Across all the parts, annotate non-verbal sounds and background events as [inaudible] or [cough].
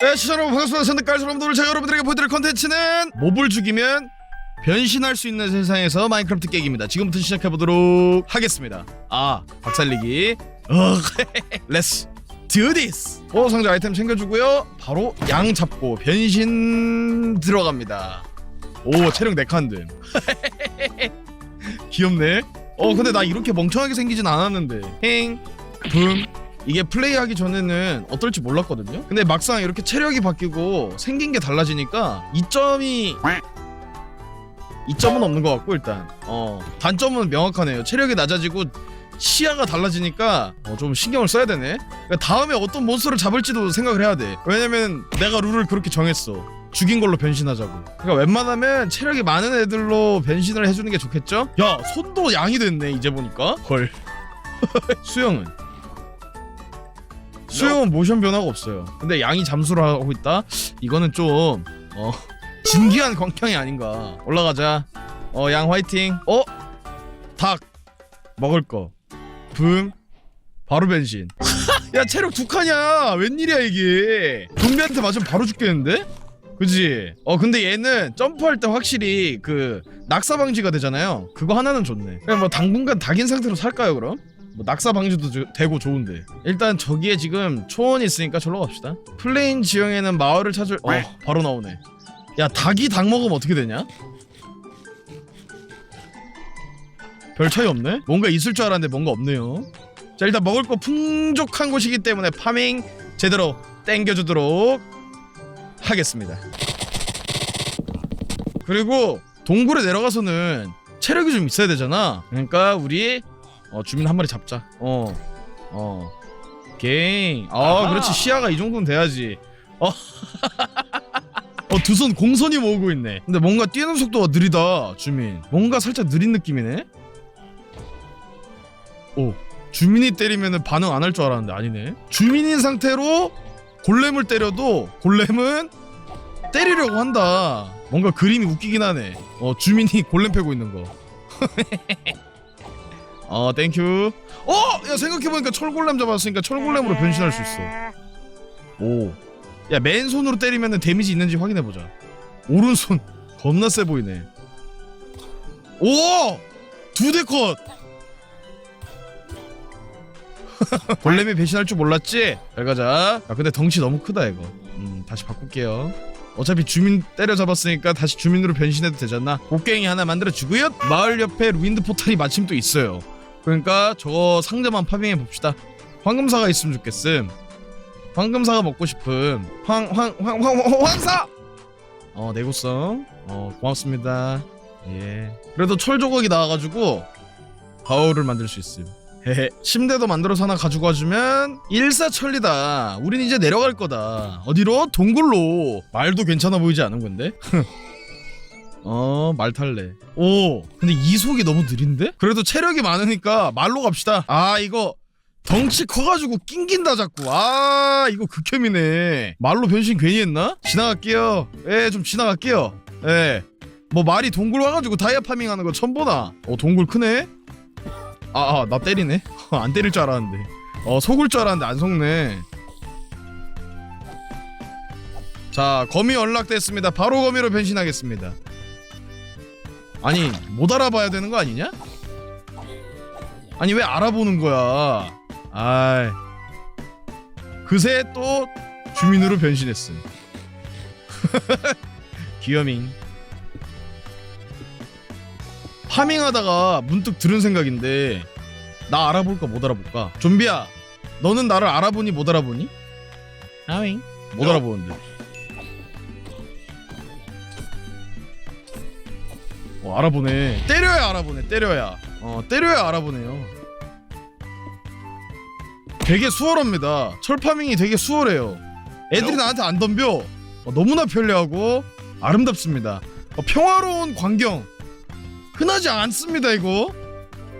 네, 시청자 여러분 반갑습니다. 선택깔 여러분들 제가 여러분들에게 보여드릴 컨텐츠는 몹을 죽이면 변신할 수 있는 세상에서 마인크래프트 깨기입니다. 지금부터 시작해보도록 하겠습니다. 아, 박살리기. 어, [laughs] 렛츠 do this. 어, 상자 아이템 챙겨주고요. 바로 양 잡고 변신 들어갑니다. 오, 체력 4칸 됨. [laughs] 귀엽네. 어, 근데 나 이렇게 멍청하게 생기진 않았는데. 행, 붐. 이게 플레이하기 전에는 어떨지 몰랐거든요. 근데 막상 이렇게 체력이 바뀌고 생긴 게 달라지니까 이점이 이점은 없는 것 같고 일단 어 단점은 명확하네요. 체력이 낮아지고 시야가 달라지니까 어, 좀 신경을 써야 되네. 그러니까 다음에 어떤 몬스터를 잡을지도 생각을 해야 돼. 왜냐면 내가 룰을 그렇게 정했어. 죽인 걸로 변신하자고. 그러니까 웬만하면 체력이 많은 애들로 변신을 해주는 게 좋겠죠? 야 손도 양이 됐네 이제 보니까. 헐. [laughs] 수영은 수영은 모션 변화가 없어요. 근데 양이 잠수를 하고 있다. 이거는 좀 어, 진기한 광경이 아닌가. 올라가자. 어, 양 화이팅. 어? 닭 먹을 거. 붐. 바로 변신. [laughs] 야, 체력 두 칸이야. 웬일이야 이게. 좀비한테 맞으면 바로 죽겠는데? 그지? 어 근데 얘는 점프할 때 확실히 그 낙사 방지가 되잖아요. 그거 하나는 좋네. 그냥 뭐 당분간 닭인 상태로 살까요 그럼? 뭐 낙사 방지도 저- 되고 좋은데. 일단 저기에 지금 초원이 있으니까 절로 갑시다. 플레인 지형에는 마을을 찾을 어 바로 나오네. 야 닭이 닭 먹으면 어떻게 되냐? 별 차이 없네? 뭔가 있을 줄 알았는데 뭔가 없네요. 자 일단 먹을 거 풍족한 곳이기 때문에 파밍 제대로 땡겨주도록 하겠습니다. 그리고 동굴에 내려가서는 체력이 좀 있어야 되잖아. 그러니까 우리 어 주민 한 마리 잡자. 어. 어. 오케이. 아, 아하. 그렇지. 시야가 이 정도는 돼야지. 어. [laughs] 어, 두 손 공손히 모으고 있네. 근데 뭔가 뛰는 속도가 느리다, 주민. 뭔가 살짝 느린 느낌이네. 오. 주민이 때리면은 반응 안 할 줄 알았는데 아니네. 주민인 상태로 골렘을 때려도 골렘은 때리려고 한다. 뭔가 그림이 웃기긴 하네. 어, 주민이 [laughs] 골렘 패고 있는 거. [laughs] 어 땡큐 어! 야 생각해보니까 철골렘 잡았으니까 철골렘으로 변신할 수 있어. 오야 맨손으로 때리면 데미지 있는지 확인해보자. 오른손. [laughs] 겁나 세 보이네. 오! 두 대 컷! [laughs] 골렘이 변신할 줄 몰랐지? 잘 가자. 야 근데 덩치 너무 크다 이거. 음 다시 바꿀게요. 어차피 주민 때려잡았으니까 다시 주민으로 변신해도 되잖아. 곡괭이 하나 만들어주고요. 마을 옆에 루인드 포탈이 마침 또 있어요 그러니까 저거 상자만 파밍해 봅시다. 황금사가 있으면 좋겠음. 황금사가 먹고 싶음. 황 황 황 황 황사. 어 내구성. 어 고맙습니다. 예. 그래도 철 조각이 나와가지고 가오를 만들 수 있음. 헤헤. 침대도 만들어서 하나 가지고 와주면 일사천리다. 우린 이제 내려갈 거다. 어디로? 동굴로. 말도 괜찮아 보이지 않은 건데? [laughs] 어, 말 탈래. 오, 근데 이속이 너무 느린데? 그래도 체력이 많으니까 말로 갑시다. 아, 이거 덩치 커가지고 낑긴다 자꾸. 아, 이거 극혐이네. 말로 변신 괜히 했나? 지나갈게요. 예, 좀 지나갈게요. 예. 뭐 말이 동굴 와가지고 다이아 파밍 하는 거 처음 보나? 어, 동굴 크네? 아, 아, 나 때리네. [laughs] 안 때릴 줄 알았는데. 어, 속을 줄 알았는데 안 속네. 자, 거미 연락됐습니다. 바로 거미로 변신하겠습니다. 아니 못 알아봐야 되는 거 아니냐? 아니 왜 알아보는 거야? 아이 그새 또 주민으로 변신했음. [laughs] 귀여밍. 파밍하다가 문득 들은 생각인데 나 알아볼까 못 알아볼까? 좀비야, 너는 나를 알아보니 못 알아보니? 아윙 못 야. 알아보는데. 어 알아보네. 때려야 알아보네 때려야. 어 때려야 알아보네요. 되게 수월합니다. 철파밍이 되게 수월해요. 애들이 나한테 안 덤벼. 어, 너무나 편리하고 아름답습니다. 어, 평화로운 광경. 흔하지 않습니다 이거.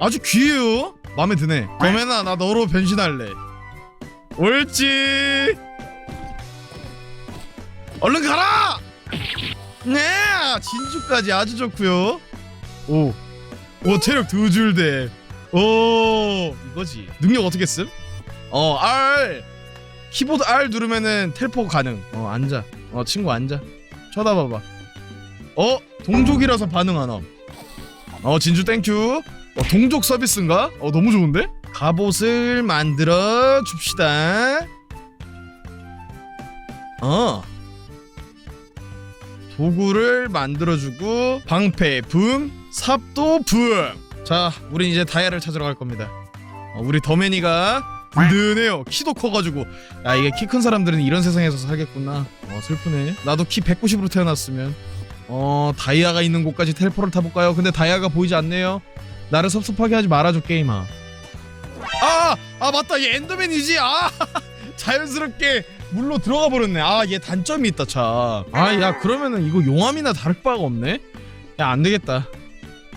아주 귀해요. 마음에 드네. 범해나 나 너로 변신할래. 옳지. 얼른 가라 네 진주까지 아주 좋고요. 오. 오 체력 두 줄대. 오 이거지. 능력 어떻게 씀? 어 R. 키보드 R 누르면은 텔포 가능. 어 앉아. 어 친구 앉아. 쳐다봐봐. 어 동족이라서 반응 안 함 어 진주 땡큐. 어 동족 서비스인가? 어 너무 좋은데? 갑옷을 만들어 줍시다. 어 도구를 만들어주고 방패 붐 삽도 붐자 우린 이제 다이아를 찾으러 갈 겁니다. 어, 우리 더맨이가 든든해요. 키도 커가지고. 야 이게 키 큰 사람들은 이런 세상에서 살겠구나. 어 슬프네. 나도 키 190으로 태어났으면. 어 다이아가 있는 곳까지 텔포를 타볼까요? 근데 다이아가 보이지 않네요. 나를 섭섭하게 하지 말아줘 게임아. 아! 아 맞다. 얘 엔더맨이지? 아 [laughs] 자연스럽게 물로 들어가 버렸네. 아 얘 단점이 있다 차 아 야 그러면은 이거 용암이나 다를 바가 없네? 야 안 되겠다.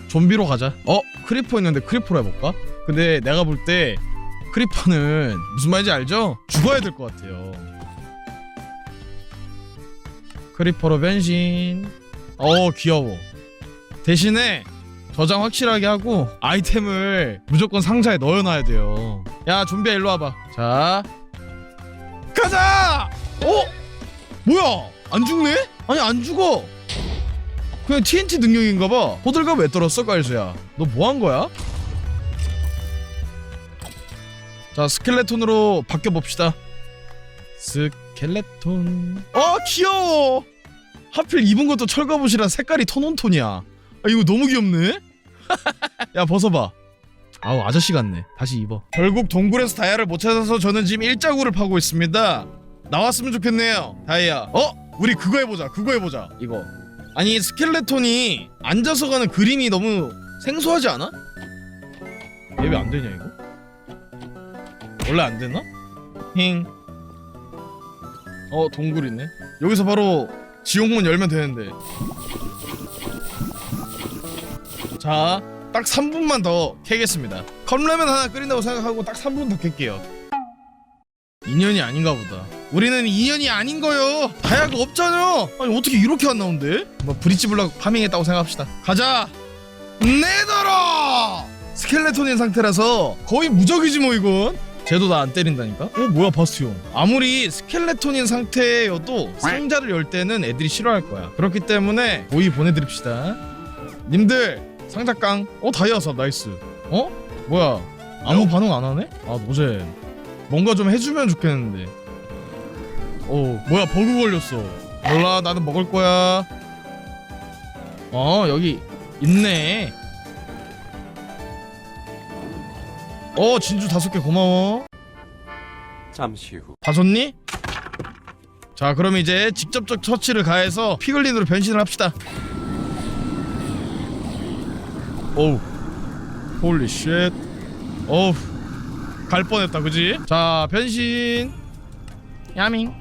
좀비로 가자. 어 크리퍼 있는데 크리퍼로 해볼까? 근데 내가 볼 때 크리퍼는 무슨 말인지 알죠? 죽어야 될 것 같아요. 크리퍼로 변신. 어 귀여워. 대신에 저장 확실하게 하고 아이템을 무조건 상자에 넣어놔야 돼요. 야 좀비야 일로 와봐. 자 가자! 어? 뭐야? 안 죽네? 아니 안 죽어. 그냥 TNT 능력인가봐. 호들갑 왜 떨었어 깔수야? 너 뭐 한 거야? 자 스켈레톤으로 바뀌어 봅시다. 스켈레톤. 어 귀여워! 하필 입은 것도 철갑옷이라 색깔이 톤온톤이야. 아 이거 너무 귀엽네? [laughs] 야 벗어봐 아우 아저씨 같네 다시 입어 결국 동굴에서 다이아를 못 찾아서 저는 지금 일자구를 파고 있습니다 나왔으면 좋겠네요 다이아 어? 우리 그거 해보자 그거 해보자 이거 아니 스켈레톤이 앉아서 가는 그림이 너무 생소하지 않아? 얘 왜 안 되냐 이거? 원래 안 되나? 힝. 어 동굴 있네. 여기서 바로 지옥문 열면 되는데. 자, 딱 3분만 더 캐겠습니다. 컵라면 하나 끓인다고 생각하고 딱 3분 더 캘게요. 인연이 아닌가 보다. 우리는 인연이 아닌 거요. 다야가 없잖아. 아니 어떻게 이렇게 안 나온대? 뭐 브릿지 블럭 파밍했다고 생각합시다. 가자. 네더러. 스켈레톤인 상태라서 거의 무적이지 뭐 이건. 쟤도 나 안 때린다니까? 어 뭐야 바스티온 아무리 스켈레톤인 상태여도 상자를 열 때는 애들이 싫어할 거야 그렇기 때문에 고이 보내드립시다 님들 상자 깡 어 다이아삽 나이스. 어? 뭐야? 아무 반응 안 하네? 아 노제 뭔가 좀 해주면 좋겠는데. 어 뭐야 버그 걸렸어. 몰라 나는 먹을 거야. 어 여기 있네. 어 진주 다섯 개 고마워. 잠시 후. 다 줬니? 자 그럼 이제 직접적 처치를 가해서 피글린으로 변신을 합시다 오우. 홀리 쉣 어우. 갈 뻔했다 그지? 자 변신. 야밍.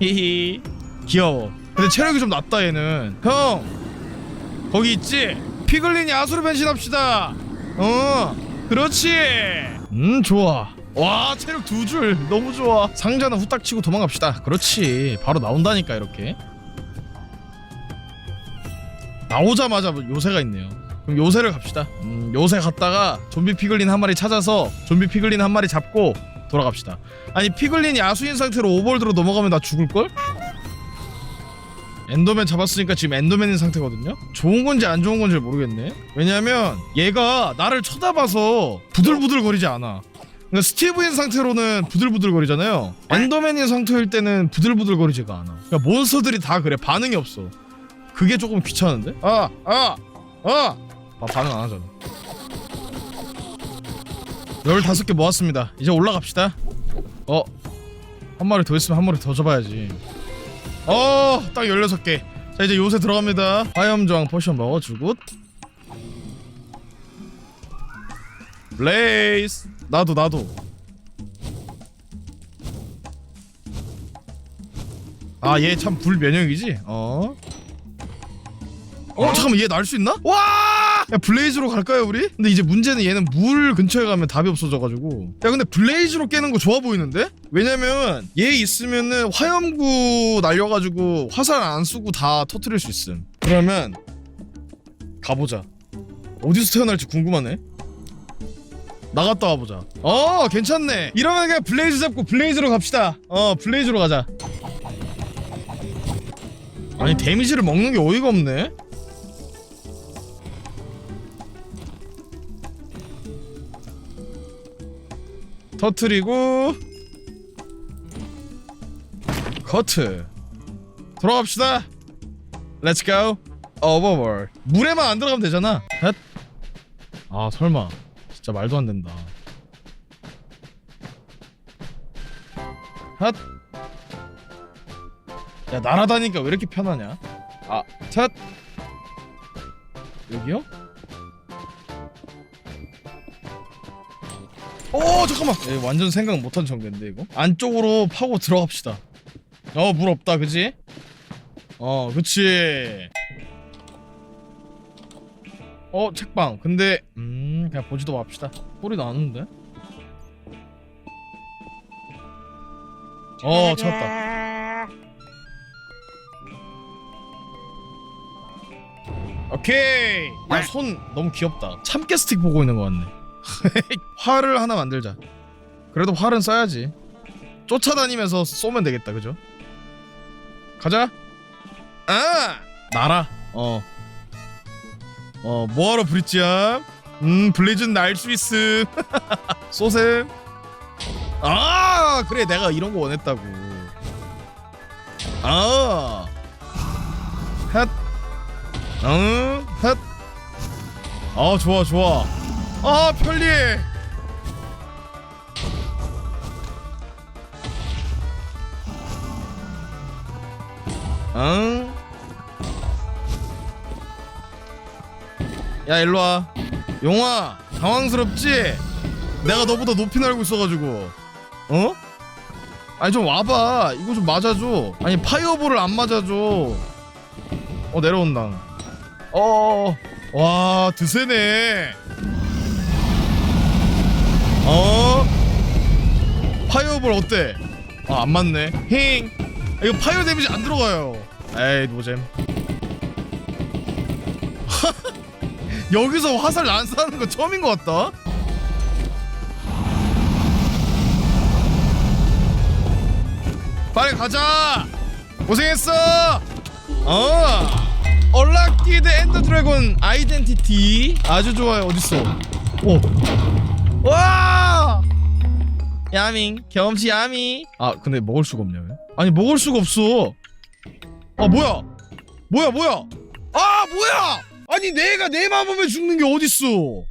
히히. 귀여워. 근데 체력이 좀 낮다 얘는. 형. 거기 있지? 피글린이 아수로 변신합시다. 어. 그렇지. 음 좋아. 와 체력 두 줄. [laughs] 너무 좋아. 상자는 후딱 치고 도망갑시다. 그렇지. 바로 나온다니까 이렇게. 나오자마자 뭐 요새가 있네요 그럼 요새를 갑시다 음, 요새 갔다가 좀비 피글린 한 마리 찾아서 좀비 피글린 한 마리 잡고 돌아갑시다 아니 피글린이 아수인 상태로 오버월드로 넘어가면 나 죽을 걸? 엔더맨 잡았으니까 지금 엔더맨인 상태거든요 좋은 건지 안 좋은 건지 모르겠네 왜냐면 얘가 나를 쳐다봐서 부들부들 거리지 않아 그러니까 스티브인 상태로는 부들부들 거리잖아요. 엔더맨인 상태일 때는 부들부들 거리지가 않아. 그러니까 몬스터들이 다 그래. 반응이 없어. 그게 조금 귀찮은데? 아, 아, 아, 아 반응 안 하잖아. 15개 모았습니다. 이제 올라갑시다. 어, 한 마리 더 있으면 한 마리 더 잡아야지. 어, 딱 16개. 자, 이제 요새 들어갑니다. 화염저항 포션 먹어주고. 블레이스 나도 나도 아 얘 참 불면역이지 어? 어 잠깐만 얘 날 수 있나? 와! 야 블레이즈로 갈까요 우리? 근데 이제 문제는 얘는 물 근처에 가면 답이 없어져가지고. 야 근데 블레이즈로 깨는 거 좋아 보이는데? 왜냐면 얘 있으면은 화염구 날려가지고 화살 안 쓰고 다 터트릴 수 있음. 그러면 가보자. 어디서 태어날지 궁금하네. 나갔다 와보자. 어 괜찮네. 이러면 그냥 블레이즈 잡고 블레이즈로 갑시다. 어 블레이즈로 가자. 아니 데미지를 먹는 게 어이가 없네 터트리고 커트. 돌아갑시다. 렛츠 고 오버볼 물에만 안 들어가면 되잖아. 헷. 아 설마. 진짜 말도 안 된다. 핫. 야 날아다니까 왜 이렇게 편하냐? 아. 첫. 여기요? 오 잠깐만. 예, 완전 생각 못한 전개인데 이거? 안쪽으로 파고 들어갑시다. 어 물 없다 그지? 어 그치. 어 책방. 근데 음 그냥 보지도 맙시다. 소리 나는데? 어 찾았다. 오케이. 야 손 너무 귀엽다. 참깨 스틱 보고 있는 것 같네 [laughs] 활을 하나 만들자 그래도 활은 써야지 쫓아다니면서 쏘면 되겠다 그죠? 가자 아 날아 어 어, 뭐하러 브릿지야? 음, 블레이즈는 날 수 있음. [laughs] 쏘셈. 아, 그래, 내가 이런 거 원했다고. 아, 핫, 응, 핫. 아, 좋아, 좋아. 아, 편리해. 응. 야 일로 와 용아 당황스럽지? 내가 너보다 높이 날고 있어가지고 어? 아니 좀 와봐 이거 좀 맞아줘 아니 파이어볼을 안 맞아줘 어 내려온다 어와 드세네 어? 파이어볼 어때? 아 안 맞네 힝 이거 파이어 데미지 안 들어가요 에이 노잼 [laughs] 여기서 화살 난사하는 거 처음인 것 같다. 빨리 가자. 고생했어. 어. 얼락키드 엔더 드래곤 아이덴티티 아주 좋아요. 어딨어? 오. 와. 야밍 경험치 야미. 아 근데 먹을 수가 없냐 왜? 아니 먹을 수가 없어. 아 뭐야? 뭐야 뭐야? 아 뭐야? 아니 내가 내 마음에 죽는 게 어딨어